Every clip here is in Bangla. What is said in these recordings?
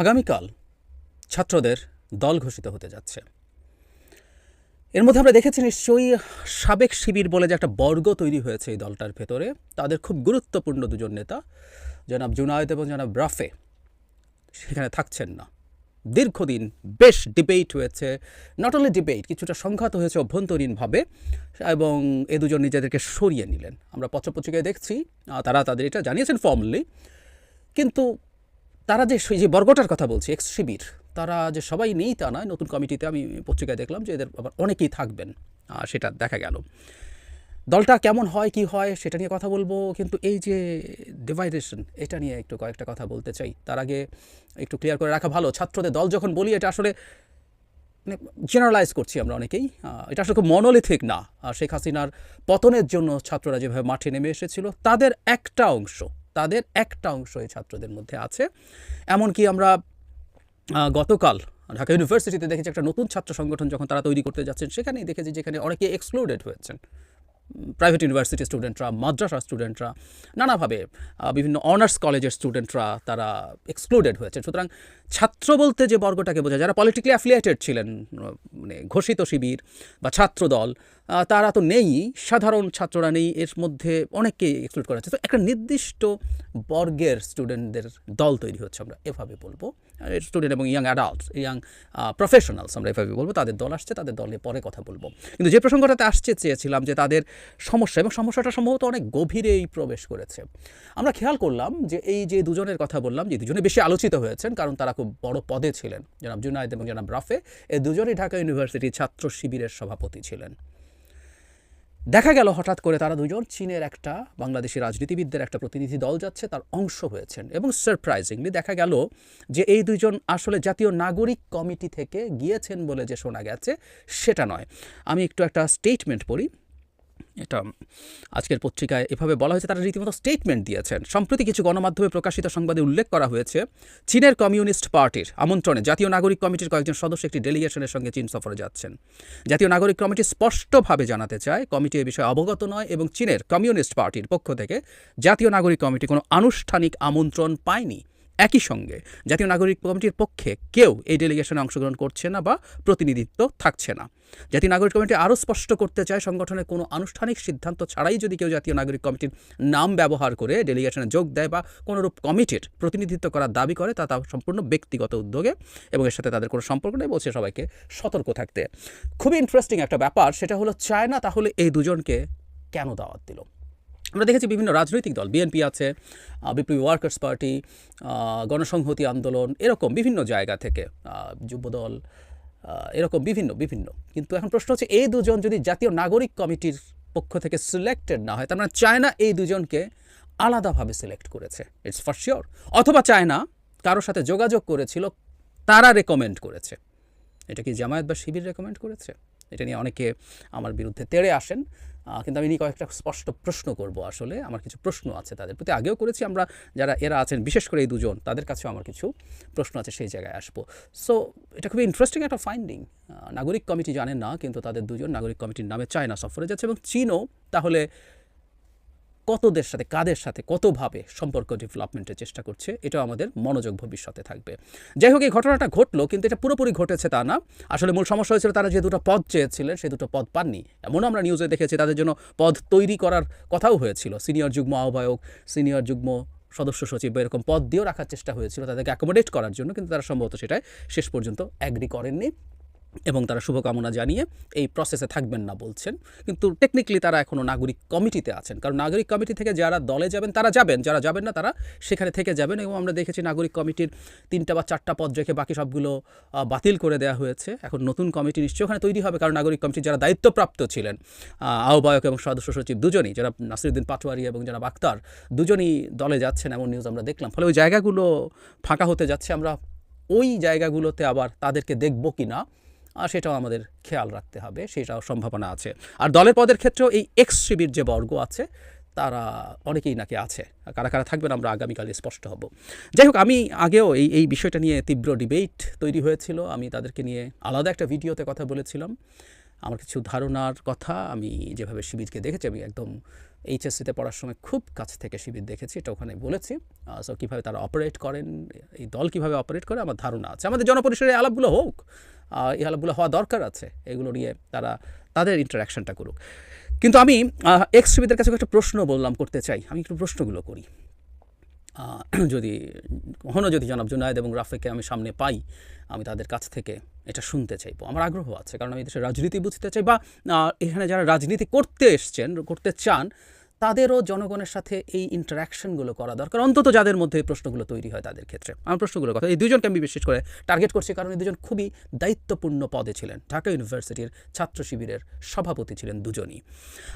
আগামীকাল ছাত্রদের দল ঘোষিত হতে যাচ্ছে। এর মধ্যে আমরা দেখেছি নিশ্চয়ই সাবেক শিবির বলে যে একটা বর্গ তৈরি হয়েছে এই দলটার ভেতরে। তাদের খুব গুরুত্বপূর্ণ দুজন নেতা, জনাব জুনায়েদ এবং জনাব রাফে, সেখানে থাকছেন না। দীর্ঘদিন বেশ ডিবেট হয়েছে নট অনলি ডিবেট কিছুটা সংঘাত হয়েছে অভ্যন্তরীণভাবে, এবং এ দুজন নিজেদেরকে সরিয়ে নিলেন। আমরা পত্রপত্রিকায় দেখছি তারা তাদের এটা জানিয়েছেন ফর্মলি কিন্তু তারা যে সেই যে বর্গটার কথা বলছি এক্স শিবির, তারা যে সবাই নেই তা নয়। নতুন কমিটিতে আমি পত্রিকায় দেখলাম যে এদের আবার অনেকেই থাকবেন। সেটা দেখা গেল। দলটা কেমন হয়, কি হয়, সেটা নিয়ে কথা বলব। কিন্তু এই যে ডিভাইডেশন এটা নিয়ে একটু কয়েকটা কথা বলতে চাই। তার আগে একটু ক্লিয়ার করে রাখা ভালো। ছাত্রদের দল যখন বলি, এটা আসলে মানে জেনারেলাইজ করছি আমরা অনেকেই। এটা আসলে খুব মনোলিথিক না। শেখ হাসিনার পতনের জন্য ছাত্ররা যেভাবে মাঠে নেমে এসেছিল, তাদের একটা অংশ তাদের একটা অংশ এই ছাত্রদের মধ্যে আছে। এমনকি আমরা গতকাল ঢাকা ইউনিভার্সিটিতে দেখেছি একটা নতুন ছাত্র সংগঠন যখন তারা তৈরি করতে যাচ্ছেন, সেখানেই দেখেছি যেখানে অনেকে এক্সক্লুডেড হয়েছেন। প্রাইভেট ইউনিভার্সিটি স্টুডেন্টরা, মাদ্রাসা স্টুডেন্টরা, নানাভাবে বিভিন্ন অনার্স কলেজের স্টুডেন্টরা তারা এক্সক্লুডেড হয়েছে সুতরাং ছাত্র বলতে যে বর্গটাকে বোঝায় যারা পলিটিক্যালি অ্যাফিলিয়েটেড ছিলেন মানে ঘোষিত শিবির বা ছাত্রদল আহ, তারা তো নেই সাধারণ ছাত্ররা নেই এর মধ্যে অনেককেই এক্সক্লুড করা হচ্ছে। তো একটা নির্দিষ্ট বর্গের স্টুডেন্টদের দল তৈরি হচ্ছে আমরা এভাবে বলব। স্টুডেন্ট এবং ইয়াং অ্যাডাল্ট ইয়াং প্রফেশনালস আমরা এভাবে বলব তাদের দল আসছে তাদের দলে পরে কথা বলব। কিন্তু যে প্রসঙ্গটাতে আসছে চেয়েছিলাম যে তাদের সমস্যা এবং সমস্যাটা সম্ভবত অনেক গভীরেই প্রবেশ করেছে। আমরা খেয়াল করলাম যে এই যে দুজনের কথা বললাম যে দুজনে বেশি আলোচিত হয়েছেন কারণ তারা খুব বড় পদে ছিলেন। জনাব জুনায়েদ এবং জনাব রাফে এই দুজনই ঢাকা ইউনিভার্সিটি ছাত্র শিবিরের সভাপতি ছিলেন। দেখা গেল হঠাৎ করে তারা দুজন চীনের একটা বাংলাদেশি রাজনীতিবিদদের একটা প্রতিনিধি দল যাচ্ছে, তার অংশ হয়েছেন এবং সারপ্রাইজিংলি দেখা গেল যে এই দুজন আসলে জাতীয় নাগরিক কমিটি থেকে গিয়েছেন বলে যে শোনা গেছে, সেটা নয়। আমি একটু একটা স্টেটমেন্ট পড়ি। এটা আজকের পত্রিকায় এভাবে বলা হয়েছে, তারা রীতিমতো স্টেটমেন্ট দিয়েছেন। সম্প্রতি কিছু গণমাধ্যমে প্রকাশিত সংবাদে উল্লেখ করা হয়েছে, চীনের কমিউনিস্ট পার্টির আমন্ত্রণে জাতীয় নাগরিক কমিটির কয়েকজন সদস্য একটি ডেলিগেশনের সঙ্গে চীন সফরে যাচ্ছেন। জাতীয় নাগরিক কমিটি স্পষ্টভাবে জানাতে চায়, কমিটি এ বিষয়ে অবগত নয় এবং চীনের কমিউনিস্ট পার্টির পক্ষ থেকে জাতীয় নাগরিক কমিটি কোনো আনুষ্ঠানিক আমন্ত্রণ পায়নি। একই সঙ্গে, জাতীয় নাগরিক কমিটির পক্ষে কেউ এই ডেলিগেশনে অংশগ্রহণ করছে না বা প্রতিনিধিত্ব থাকছে না। জাতীয় নাগরিক কমিটি আরও স্পষ্ট করতে চায় সংগঠনের কোনো আনুষ্ঠানিক সিদ্ধান্ত ছাড়াই যদি কেউ জাতীয় নাগরিক কমিটির নাম ব্যবহার করে ডেলিগেশনে যোগ দেয় বা কোনোরূপ কমিটির প্রতিনিধিত্ব করার দাবি করে, তা তা সম্পূর্ণ ব্যক্তিগত উদ্যোগে এবং এর সাথে তাদের কোনো সম্পর্ক নেই বলছে সবাইকে সতর্ক থাকতে। খুবই ইন্টারেস্টিং একটা ব্যাপার, সেটা হলো চায়না তাহলে এই দুজনকে কেন দাওয়াত দিল? আমরা দেখেছি বিভিন্ন রাজনৈতিক দল বিএনপি আছে বিপ্লবী ওয়ার্কার্স পার্টি গণসংহতি আন্দোলন, এরকম বিভিন্ন জায়গা থেকে যুবদল এরকম বিভিন্ন বিভিন্ন। কিন্তু এখন প্রশ্ন হচ্ছে, এই দুজন যদি জাতীয় নাগরিক কমিটির পক্ষ থেকে সিলেক্টেড না হয়, তার মানে চায়না এই দুজনকে আলাদাভাবে সিলেক্ট করেছে ইটস ফর শিওর অথবা চায়না কারোর সাথে যোগাযোগ করেছিল, তারা রেকমেন্ড করেছে। এটা কি জামায়াত বা শিবির রেকমেন্ড করেছে? এটা নিয়ে অনেকে আমার বিরুদ্ধে তেড়ে আসেন। কিন্তু আমি নিয়ে কয়েকটা স্পষ্ট প্রশ্ন করব আসলে। আমার কিছু প্রশ্ন আছে তাদের প্রতি। আগেও করেছি আমরা যারা এরা আছেন, বিশেষ করে এই দুজন, তাদের কাছেও আমার কিছু প্রশ্ন আছে, সেই জায়গায় আসব। সো এটা খুবই ইন্টারেস্টিং একটা ফাইন্ডিং নাগরিক কমিটি জানেন না, কিন্তু তাদের দুজন নাগরিক কমিটির নামে চায়না সফরে যাচ্ছে এবং চীনও তাহলে কতদের সাথে, কাদের সাথে, কতভাবে সম্পর্ক ডেভেলপমেন্টের চেষ্টা করছে, এটাও আমাদের মনোযোগ ভবিষ্যতে থাকবে। যাই হোক, এই ঘটনাটা ঘটলো, কিন্তু এটা পুরোপুরি ঘটেছে তা না। আসলে মূল সমস্যা হয়েছিল তারা যে দুটো পদ চেয়েছিলেন সেই দুটো পদ পাননি। এমনও আমরা নিউজে দেখেছি, তাদের জন্য পদ তৈরি করার কথাও হয়েছিল। সিনিয়র যুগ্ম আহ্বায়ক সিনিয়র যুগ্ম সদস্য সচিব বা এরকম পদ দিয়েও রাখার চেষ্টা হয়েছিল তাদেরকে অ্যাকোমোডেট করার জন্য, কিন্তু তারা সম্ভবত সেটাই শেষ পর্যন্ত অ্যাগ্রি করেননি। এবং তারা শুভকামনা জানিয়ে এই প্রসেসে থাকবেন না বলছেন। কিন্তু টেকনিক্যালি তারা এখনও নাগরিক কমিটিতে আছেন। কারণ নাগরিক কমিটি থেকে যারা দলে যাবেন, তারা যাবেন। যারা যাবেন না, তারা সেখানে থেকে যাবেন এবং আমরা দেখেছি নাগরিক কমিটির তিনটা বা চারটা পদ রেখে বাকি সবগুলো বাতিল করে দেওয়া হয়েছে। এখন নতুন কমিটি নিশ্চয়ই ওখানে তৈরি হবে। কারণ নাগরিক কমিটির যারা দায়িত্বপ্রাপ্ত ছিলেন আহ্বায়ক এবং সদস্য সচিব দুজনই, যারা নাসিরুদ্দিন পাটোয়ারি এবং যারা আক্তার দুজনই দলে যাচ্ছেন এমন নিউজ আমরা দেখলাম। ফলে ওই জায়গাগুলো ফাঁকা হতে যাচ্ছে। আমরা ওই জায়গাগুলোতে আবার তাদেরকে দেখব কি না সেটাও আমাদের খেয়াল রাখতে হবে, সেটাও সম্ভাবনা আছে। আর দলের পদের ক্ষেত্রেও এই এক্স শিবির যে বর্গ আছে, তারা অনেকেই নাকি আছে। কারা কারা থাকবেন আমরা আগামীকালে স্পষ্ট হব। যাই হোক, আমি আগেও এই এই বিষয়টা নিয়ে তীব্র ডিবেট তৈরি হয়েছিল। আমি তাদেরকে নিয়ে আলাদা একটা ভিডিওতে কথা বলেছিলাম। আমার কিছু ধারণার কথা আমি যেভাবে শিবিরকে দেখেছি, আমি একদম এইচএসসিতে পড়ার সময় খুব কাছ থেকে শিবির দেখেছি, এটা ওখানে বলেছি। সো কীভাবে তারা অপারেট করেন, এই দল কীভাবে অপারেট করে, আমার ধারণা আছে। আমাদের জনপরিসরে আলাপগুলো হোক এই আলাপগুলো হওয়া দরকার আছে, এগুলো নিয়ে তারা তাদের ইন্টারাকশনটা করুক। কিন্তু আমি এক্স শিবিরদের কাছে একটা প্রশ্ন বললাম, করতে চাই। আমি একটু প্রশ্নগুলো করি। যদি কখনো যদি জনাব জুনায়দ এবং রাফেকে আমি সামনে পাই, আমি তাদের কাছ থেকে এটা শুনতে চাইব। আমার আগ্রহ আছে, কারণ আমি দেশের রাজনীতি বুঝতে চাই বা এখানে যারা রাজনীতি করতে এসছেন, করতে চান, তাদেরও জনগণের সাথে এই ইন্টারাকশনগুলো করা দরকার। অন্তত যাদের মধ্যে এই প্রশ্নগুলো তৈরি হয় তাদের ক্ষেত্রে। আমার প্রশ্নগুলোর কথা, এই দুজনকে আমি বিশেষ করে টার্গেট করছি, কারণ এই দুজন খুবই দায়িত্বপূর্ণ পদে ছিলেন। ঢাকা ইউনিভার্সিটির ছাত্র শিবিরের সভাপতি ছিলেন দুজনই।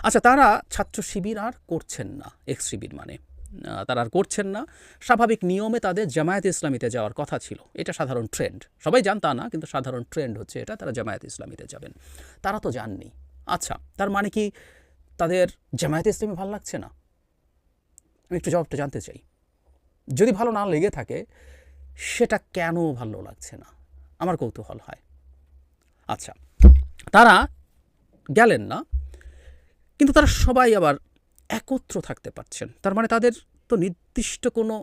আচ্ছা তারা ছাত্র শিবির আর করছেন না এক্স শিবির মানে। তারা আর করছেন না। স্বাভাবিক নিয়মে তাদের জামায়াত ইসলামীতে যাওয়ার কথা ছিল। এটা সাধারণ ট্রেন্ড সবাই জানতা না, কিন্তু সাধারণ ট্রেন্ড হচ্ছে এটা। তারা জামায়াত ইসলামীতে যাবেন। তারা তো যাননি। আচ্ছা তার মানে কি তাদের জামায়াত ইসলামী ভালো লাগছে না? আমি একটু জবাবটা জানতে চাই। যদি ভালো না লেগে থাকে, সেটা কেন ভালো লাগছে না? আমার কৌতূহল হয়। আচ্ছা তারা গেলেন না, কিন্তু তারা সবাই আবার একত্র থাকতে পারছেন। তার মানে তাদের তো নির্দিষ্ট কোনো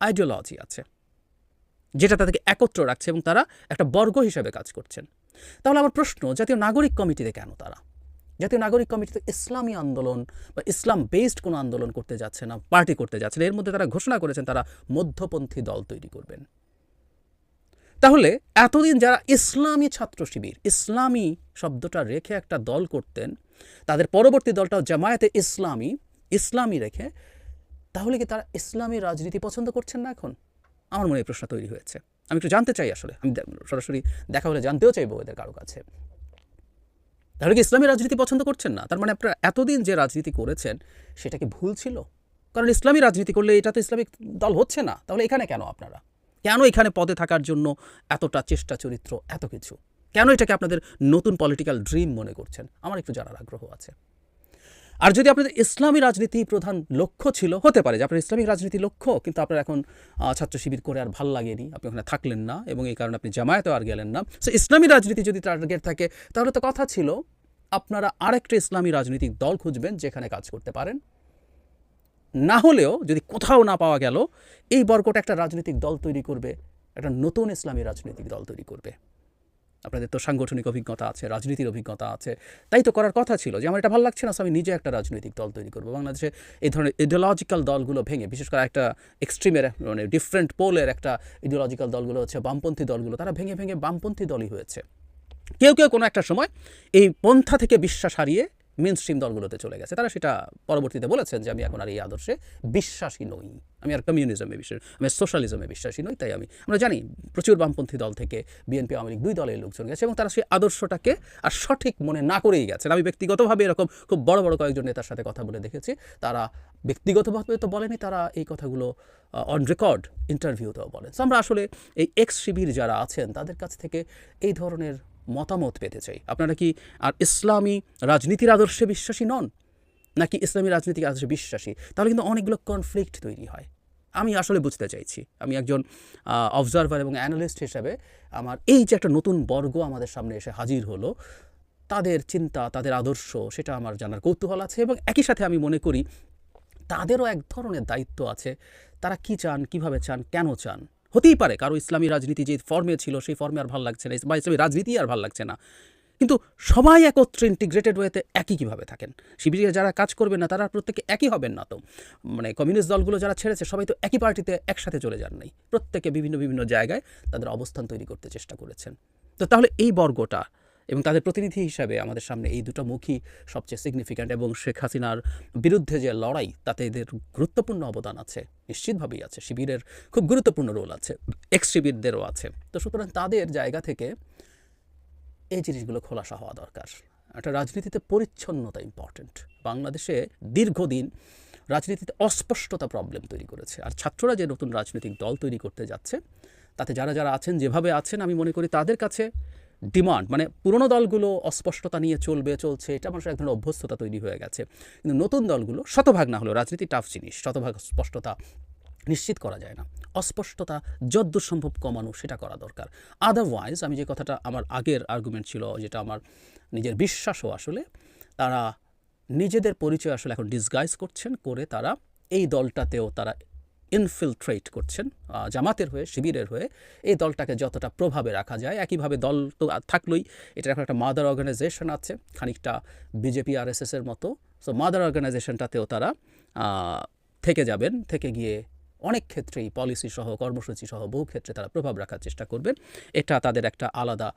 আইডিওলজি আছে, যেটা তাদেরকে একত্র রাখছে এবং তারা একটা বর্গ হিসেবে কাজ করছেন। তাহলে আমার প্রশ্ন, জাতীয় নাগরিক কমিটিতে কেন তারা? জাতীয় নাগরিক কমিটিতে ইসলামী আন্দোলন বা ইসলাম বেসড কোনো আন্দোলন করতে যাচ্ছে না পার্টি করতে যাচ্ছে না, এর মধ্যে তারা ঘোষণা করেছেন তারা মধ্যপন্থী দল তৈরি করবেন। তাহলে এতদিন যারা ইসলামী ছাত্র শিবির, ইসলামী শব্দটা রেখে একটা দল করতেন, তাদের পরবর্তী দলটাও জামায়াতে ইসলামী ইসলামী রেখে, তাহলে কি তারা ইসলামী রাজনীতি পছন্দ করছেন না এখন? আমার মনে এই প্রশ্ন তৈরি হয়েছে। আমি একটু জানতে চাই আসলে। আমি সরাসরি দেখা হলে জানতেও চাইব এদের কারও কাছে। তাহলে কি ইসলামী রাজনীতি পছন্দ করছেন না? তার মানে আপনারা এতদিন যে রাজনীতি করেছেন, সেটা কি ভুল ছিল? কারণ ইসলামী রাজনীতি করলে এটা তো ইসলামিক দল হচ্ছে না। তাহলে এখানে কেন আপনারা? কেন এখানে পদে থাকার জন্য এতটা চেষ্টা চরিত্র, এত কিছু? কেন এটাকে আপনাদের নতুন পলিটিক্যাল ড্রিম মনে করছেন? আমার একটু জানার আগ্রহ আছে। আর যদি আপনাদের ইসলামী রাজনীতি প্রধান লক্ষ্য ছিল, হতে পারে যে আপনার ইসলামিক রাজনীতি লক্ষ্য, কিন্তু আপনার এখন ছাত্র শিবির করে আর ভালো লাগেনি, আপনি ওখানে থাকলেন না এবং এই কারণে আপনি জামায়াতেও আর গেলেন না। সো ইসলামী রাজনীতি যদি টার্গেট থাকে, তাহলে তো কথা ছিল, আপনারা আরেকটা ইসলামী রাজনৈতিক দল খুঁজবেন যেখানে কাজ করতে পারেন। না হলেও যদি কোথাও না পাওয়া গেল, এই বর্গটা একটা রাজনৈতিক দল তৈরি করবে, একটা নতুন ইসলামী রাজনৈতিক দল তৈরি করবে। আপনাদের তো সাংগঠনিক অভিজ্ঞতা আছে, রাজনীতির অভিজ্ঞতা আছে। তাই তো করার কথা ছিল যে আমার এটা ভালো লাগছে না আমি নিজে একটা রাজনৈতিক দল তৈরি করব। বাংলাদেশে এই ধরনের ইডিওলজিক্যাল দলগুলো ভেঙে, বিশেষ করে একটা এক্সট্রিমের মানে ডিফারেন্ট পোলের একটা ইডিওলজিক্যাল দলগুলো হচ্ছে, বামপন্থী দলগুলো, তারা ভেঙে ভেঙে বামপন্থী দলই হয়েছে। কেউ কেউ কোনো একটা সময় এই পন্থা থেকে বিশ্বাস হারিয়ে মেন স্ট্রিম দলগুলোতে চলে গেছে। তারা সেটা পরবর্তীতে বলেছেন যে আমি এখন আর এই আদর্শে বিশ্বাসী নই। আমি আর কমিউনিজমে বিশ্বাস, আমি সোশ্যালিজমে বিশ্বাসী নই, তাই আমি, আমরা জানি প্রচুর বামপন্থী দল থেকে বিএনপি আওয়ামী লীগ দুই দলের লোকজন গেছে এবং তারা সেই আদর্শটাকে আর সঠিক মনে না করেই গেছেন আমি ব্যক্তিগতভাবে এরকম খুব বড় বড় কয়েকজন নেতার সাথে কথা বলে দেখেছি। তারা ব্যক্তিগতভাবে তো বলেনি, তারা এই কথাগুলো অন রেকর্ড ইন্টারভিউতেও বলেন। আমরা আসলে এই এক্স শিবির যারা আছেন, তাদের কাছ থেকে এই ধরনের মতামত পেতে চাই। আপনারা কি আর ইসলামী রাজনীতির আদর্শে বিশ্বাসী নন? নাকি ইসলামী রাজনীতিক আদর্শে বিশ্বাসী? তাহলে কিন্তু অনেকগুলো কনফ্লিক্ট তৈরি হয়। আমি আসলে বুঝতে চাইছি। আমি একজন অবজারভার এবং অ্যানালিস্ট হিসাবে আমার এই যে একটা নতুন বর্গ আমাদের সামনে এসে হাজির হলো, তাদের চিন্তা, তাদের আদর্শ, সেটা আমার জানার কৌতূহল আছে এবং একই সাথে আমি মনে করি, তাদেরও এক ধরনের দায়িত্ব আছে। তারা কি চান, কীভাবে চান, কেন চান? হতেই পারে, কারও ইসলামী রাজনীতি যে ফর্মে ছিল, সেই ফর্মে আর ভালো লাগছে না, বা ইসলামী রাজনীতি আর ভালো লাগছে না। কিন্তু সবাই একত্রে ইন্টিগ্রেটেড ওয়েতে একই কীভাবে থাকেন? শিবিরে যারা কাজ করবেন না, তারা প্রত্যেকে একই হবেন না তো? মানে কমিউনিস্ট দলগুলো যারা ছেড়েছে, সবাই তো একই পার্টিতে একসাথে চলে যান নাই। প্রত্যেকে বিভিন্ন বিভিন্ন জায়গায় তাদের অবস্থান তৈরি করতে চেষ্টা করেছেন। তো তাহলে এই বর্গটা এবং তাদের প্রতিনিধি হিসাবে আমাদের সামনে এই দুটো মুখী সবচেয়ে সিগনিফিক্যান্ট এবং শেখ হাসিনার বিরুদ্ধে যে লড়াই, তাতে এদের গুরুত্বপূর্ণ অবদান আছে, নিশ্চিতভাবেই আছে। শিবিরের খুব গুরুত্বপূর্ণ রোল আছে এক্স শিবিরদেরও আছে। তো সুতরাং তাদের জায়গা থেকে এই জিনিসগুলো খোলাসা হওয়া দরকার। একটা রাজনীতিতে পরিচ্ছন্নতা ইম্পর্ট্যান্ট বাংলাদেশে দীর্ঘদিন রাজনীতিতে অস্পষ্টতা প্রবলেম তৈরি করেছে। আর ছাত্ররা যে নতুন রাজনৈতিক দল তৈরি করতে যাচ্ছে, তাতে যারা যারা আছেন, যেভাবে আছেন, আমি মনে করি তাদের কাছে ডিমান্ড মানে পুরনো দলগুলো অস্পষ্টতা নিয়ে চলবে, চলছে, এটা মানুষের এক ধরনের অভ্যস্ততা তৈরি হয়ে গেছে। কিন্তু নতুন দলগুলো শতভাগ না হলেও রাজনীতি টাফ জিনিস, শতভাগ স্পষ্টতা নিশ্চিত করা যায় না। অস্পষ্টতা যদ্দূর সম্ভব কমানো সেটা করা দরকার। আদারওয়াইজ আমি যে কথাটা আমার আগের আর্গুমেন্ট ছিল, যেটা আমার নিজের বিশ্বাসও আসলে, তারা নিজেদের পরিচয় আসলে এখন ডিসগাইজ করছেন, করে তারা এই দলটাতেও তারা ইনফিলট্রেট করছেন জামাতের হয়ে, শিবিরের হয়ে, এই দলটাকে যতটা প্রভাবে রাখা যায়। একইভাবে দল তো থাকলোই। এটার এখন একটা মাদার অর্গানাইজেশন আছে, খানিকটা বিজেপি আর এর মতো। সো মাদার অর্গানাইজেশনটাতেও তারা থেকে যাবেন, থেকে গিয়ে অনেক ক্ষেত্রেই পলিসি সহ, কর্মসূচি সহ, বহু ক্ষেত্রে তারা প্রভাব রাখার চেষ্টা করবেন। এটা তাদের একটা আলাদা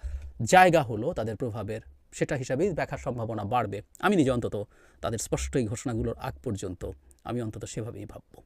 জায়গা হলো তাদের প্রভাবের, সেটা হিসাবেই দেখার সম্ভাবনা বাড়বে। আমি নিজে অন্তত তাদের স্পষ্ট এই ঘোষণাগুলোর আগ পর্যন্ত, আমি অন্তত সেভাবেই ভাববো।